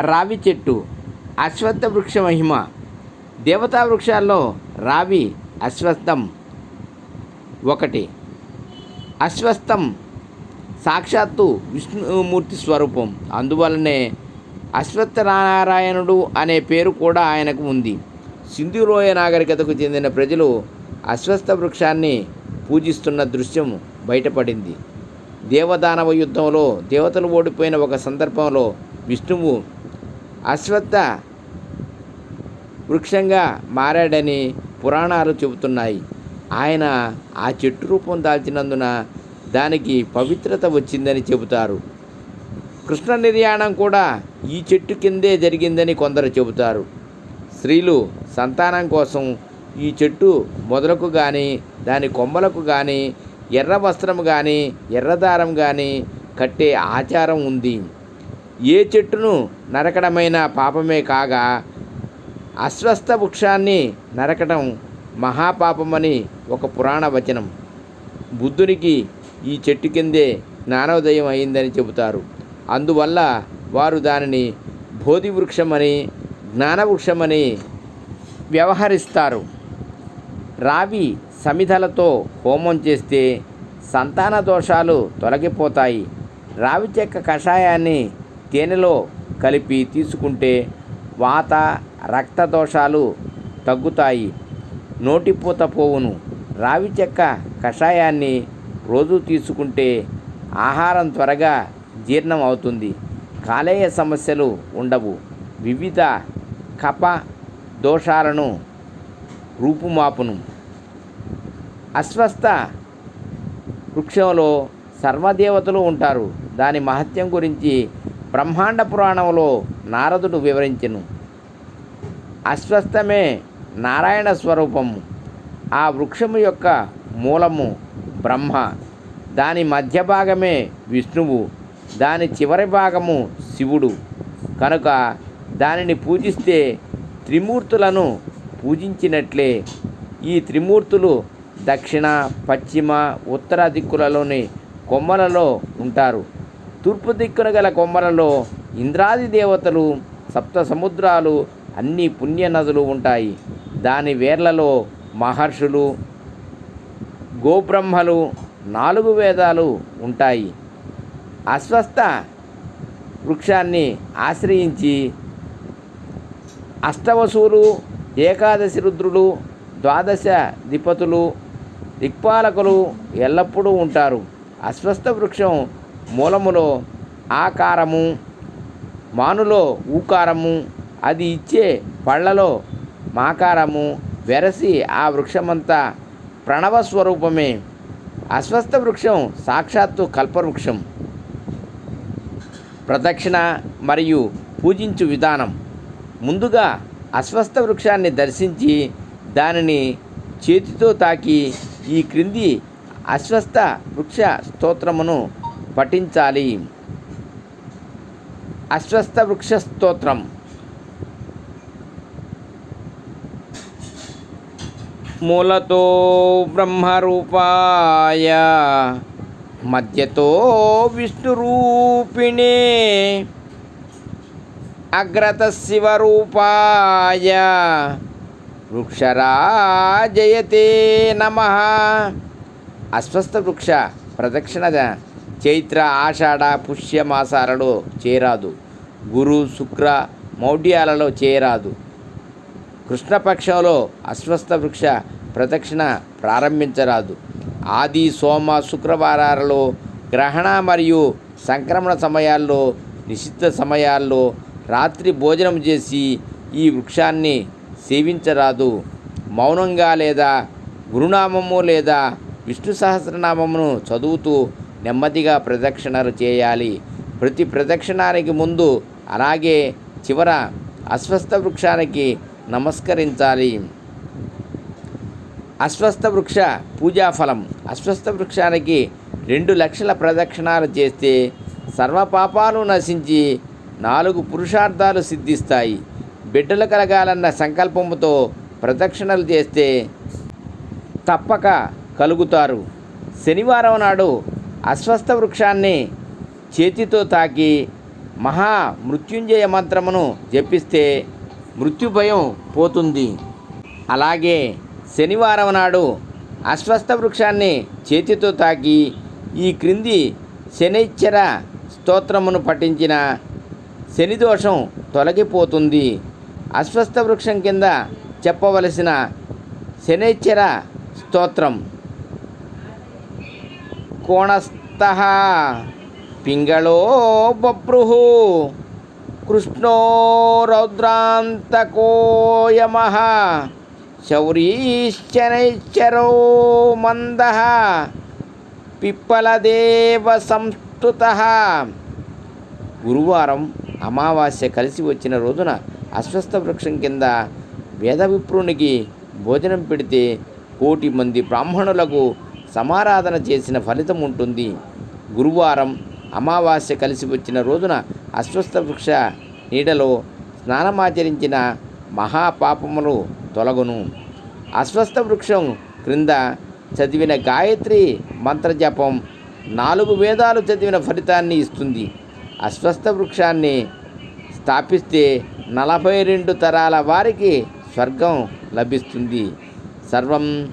రావి చెట్టు అశ్వత్థ వృక్ష మహిమ దేవతా వృక్షాల్లో రావి అశ్వత్థం ఒకటి. అశ్వస్థం సాక్షాత్తు విష్ణుమూర్తి స్వరూపం. అందువలనే అశ్వత్థనారాయణుడు అనే పేరు కూడా ఆయనకు ఉంది. సింధులోయ నాగరికతకు చెందిన ప్రజలు అశ్వస్థ వృక్షాన్ని పూజిస్తున్న దృశ్యం బయటపడింది. దేవదానవ యుద్ధంలో దేవతలు ఓడిపోయిన ఒక సందర్భంలో విష్ణువు అశ్వత్థ వృక్షంగా మారాడని పురాణాలు చెబుతున్నాయి. ఆయన ఆ చెట్టు రూపం దాల్చినందున దానికి పవిత్రత వచ్చిందని చెబుతారు. కృష్ణ నిర్యాణం కూడా ఈ చెట్టు కిందే జరిగిందని కొందరు చెబుతారు. స్త్రీలు సంతానం కోసం ఈ చెట్టు మొదలకు కానీ దాని కొమ్మలకు కానీ ఎర్ర వస్త్రం కానీ ఎర్రదారం కానీ కట్టే ఆచారం ఉంది. ఏ చెట్టును నరకడమైన పాపమే కాగా అస్వస్థ వృక్షాన్ని నరకడం మహాపాపమని ఒక పురాణ వచనం. బుద్ధునికి ఈ చెట్టు కిందే జ్ఞానోదయం అయిందని చెబుతారు. అందువల్ల వారు దానిని బోధి వృక్షమని జ్ఞానవృక్షమని వ్యవహరిస్తారు. రావి సమిధలతో హోమం చేస్తే సంతాన దోషాలు తొలగిపోతాయి. రావి చెక్క కషాయాన్ని తేనెలో కలిపి తీసుకుంటే వాత రక్త దోషాలు తగ్గుతాయి. నోటిపూత పోవును. రావి చెక్క కషాయాన్ని రోజు తీసుకుంటే ఆహారం త్వరగా జీర్ణం అవుతుంది కాలేయ సమస్యలు ఉండవు. వివిధ కప దోషాలను రూపుమాపును. అస్వస్థ వృక్షంలో సర్వదేవతలు ఉంటారు. దాని మహత్యం గురించి బ్రహ్మాండ పురాణంలో నారదుడు వివరించెను. అస్వస్థమే నారాయణ స్వరూపము. ఆ వృక్షము యొక్క మూలము బ్రహ్మ. దాని మధ్య భాగమే విష్ణువు. దాని చివరి భాగము శివుడు. కనుక దానిని పూజిస్తే త్రిమూర్తులను పూజించినట్లే. ఈ త్రిమూర్తులు దక్షిణ పశ్చిమ ఉత్తర దిక్కులలోని కొమ్మలలో ఉంటారు. తూర్పు దిక్కున గల కొమ్మలలో ఇంద్రాది దేవతలు సప్త సముద్రాలు అన్ని పుణ్య నదులు ఉంటాయి. దాని వేర్లలో మహర్షులు గోబ్రహ్మలు నాలుగు వేదాలు ఉంటాయి. అస్వస్థ వృక్షాన్ని ఆశ్రయించి అష్టవసువులు ఏకాదశి రుద్రులు ద్వాదశ దిపతులు దిక్పాలకులు ఎల్లప్పుడూ ఉంటారు. అస్వస్థ వృక్షం మూలములో ఆకారము మానులో ఊకారము అది ఇచ్చే పళ్ళలో మాకారము వెరసి ఆ వృక్షమంతా ప్రణవ స్వరూపమే అస్వస్థ వృక్షం సాక్షాత్తు కల్పవృక్షం. ప్రదక్షిణ మరియు పూజించు విధానం. ముందుగా అస్వస్థ వృక్షాన్ని దర్శించి దానిని చేతితో తాకి ఈ క్రింది అస్వస్థ వృక్ష స్తోత్రమును పఠించాలి. అశ్వస్థ వృక్ష స్తోత్రం మూలతో బ్రహ్మరూపాయ మధ్యతో విష్ణురూపిణే అగ్రత శివరూపాయ వృక్షరాజయతే నమ. అస్వస్థ వృక్ష ప్రదక్షిణ చైత్ర ఆషాఢ పుష్య మాసాలలో చేరాదు. గురు శుక్ర మౌఢ్యాలలో చేరాదు. కృష్ణపక్షంలో అస్వస్థ వృక్ష ప్రదక్షిణ ప్రారంభించరాదు. ఆది సోమ శుక్రవారాలలో గ్రహణ మరియు సంక్రమణ సమయాల్లో నిషిద్ధ సమయాల్లో రాత్రి భోజనం చేసి ఈ వృక్షాన్ని సేవించరాదు. మౌనంగా లేదా గురునామము లేదా విష్ణు సహస్రనామమును చదువుతూ నెమ్మదిగా ప్రదక్షిణలు చేయాలి. ప్రతి ప్రదక్షిణానికి ముందు అలాగే చివర అస్వస్థ వృక్షానికి నమస్కరించాలి. అస్వస్థ వృక్ష పూజాఫలం అస్వస్థ వృక్షానికి రెండు లక్షల ప్రదక్షిణాలు చేస్తే సర్వపాపాలు నశించి నాలుగు పురుషార్థాలు సిద్ధిస్తాయి. బిడ్డలు కలగాలన్న సంకల్పంతో ప్రదక్షిణలు చేస్తే తప్పక కలుగుతారు. శనివారం నాడు అస్వస్థ వృక్షాన్ని చేతితో తాకి మహా మృత్యుంజయ మంత్రమును జపిస్తే మృత్యుభయం పోతుంది. అలాగే శనివారం నాడు అశ్వస్థ వృక్షాన్ని చేతితో తాకి ఈ క్రింది శనిచ్చర స్తోత్రమును పఠించిన శని దోషం తొలగిపోతుంది. అశ్వస్థ వృక్షం కింద చెప్పవలసిన శనిచ్చర స్తోత్రం. కోణస్థ పింగళో బభ్రు కృష్ణో రౌద్రాంతకోయమ శౌరీశ్చనైశ్చరో మంద పిప్పలదేవ సంస్థుత గురువారం అమావాస్య కలిసి వచ్చిన రోజున అశ్వస్థ వృక్షం కింద వేద విప్రునికి భోజనం పెడితే కోటి మంది బ్రాహ్మణులకు సమారాధన చేసిన ఫలితం ఉంటుంది. గురువారం అమావాస్య కలిసి వచ్చిన రోజున అస్వస్థ వృక్ష నీడలో స్నానమాచరించిన మహాపాపములు తొలగును. అస్వస్థ వృక్షం క్రింద చదివిన గాయత్రి మంత్రజపం నాలుగు వేదాలు చదివిన ఫలితాన్ని ఇస్తుంది. అస్వస్థ వృక్షాన్ని స్థాపిస్తే నలభై రెండు తరాల వారికి స్వర్గం లభిస్తుంది. సర్వం